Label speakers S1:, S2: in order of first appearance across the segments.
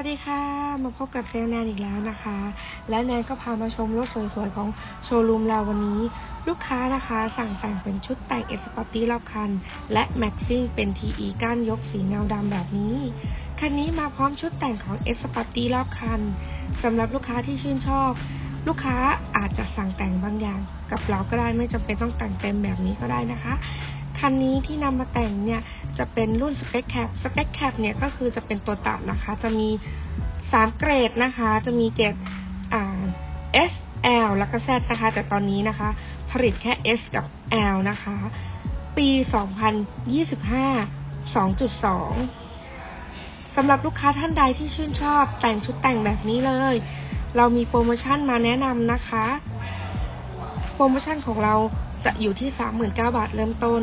S1: วัสดีค่ะ มาพบกับเซลแนนอีกแล้วนะคะ และแนนก็พามาชมรถสวยๆ ของโชว์รูมเราวันนี้ ลูกค้านะคะสั่งแต่งเป็นชุดแต่งเอสปอร์ตี้รอบคัน และแม็กซิ่งเป็นทีอีก้านยกสีเงาดำแบบนี้ คันนี้มาพร้อมชุดแต่งของเอสปอร์ตีรอบคันสำหรับลูกค้าที่ชื่นชอบ ลูกค้าอาจจะสั่งแต่งบางอย่าง กับเราก็ได้ไม่จำเป็นต้องแต่งเต็มแบบนี้ก็ได้นะคะ คันนี้ที่นำมาแต่งเนี่ยจะเป็นรุ่นสเปคแคปสเปคแคปเนี่ยก็คือจะเป็นตัวต่ำนะคะ จะมี 3 เกรดนะคะ จะมีเกรดอ่า S L แล้วก็ Z นะคะ แต่ตอนนี้นะคะ ผลิตแค่ S กับ L นะคะ ปี 2025 2.2 สำหรับลูกค้าท่านใดที่ชื่นชอบแต่งชุดแต่งแบบนี้เลย เรามีโปรโมชั่นมาแนะนำนะคะ โปรโมชั่นของเราจะอยู่ที่ 39,000บาทเริ่มต้น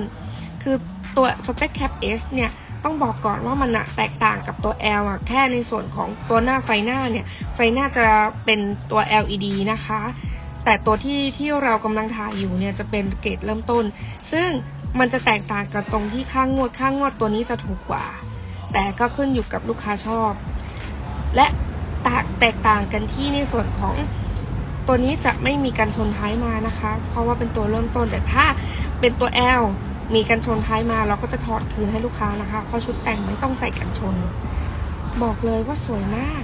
S1: คือตัว Spec Cap S เนี่ย ต้องบอกก่อนว่ามันอะแตกต่างกับตัว L อะแค่ในส่วนของตัวหน้าไฟหน้าเนี่ย ไฟหน้าจะเป็นตัว LED นะคะ แต่ตัวที่ที่เรากำลังถ่ายอยู่เนี่ยจะเป็นเกรดเริ่มต้น ซึ่งมันจะแตกต่างกันตรงที่ข้างงวดข้างงวดตัวนี้จะถูกกว่า แต่ก็ขึ้นอยู่กับลูกค้าชอบ และแตกต่างกันที่ในส่วนของตัวนี้จะไม่มีการชนท้ายมานะคะ เพราะว่าเป็นตัวเริ่มต้นแต่ถ้าเป็นตัว L มีการชนท้ายมาเราก็จะถอดคืนให้ลูกค้านะคะ เพราะชุดแต่งไม่ต้องใส่กันชน บอกเลยว่าสวยมาก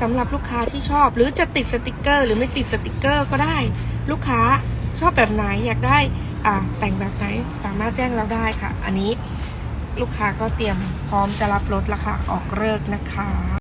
S1: สำหรับลูกค้าที่ชอบ หรือจะติดสติกเกอร์ หรือไม่ติดสติกเกอร์ก็ได้ ลูกค้าชอบแบบไหนอยากได้อ่าแต่งแบบไหนสามารถแจ้งเราได้ค่ะ อันนี้ ลูกค้าก็เตรียมพร้อมจะรับรถราคาออกเลิกนะคะ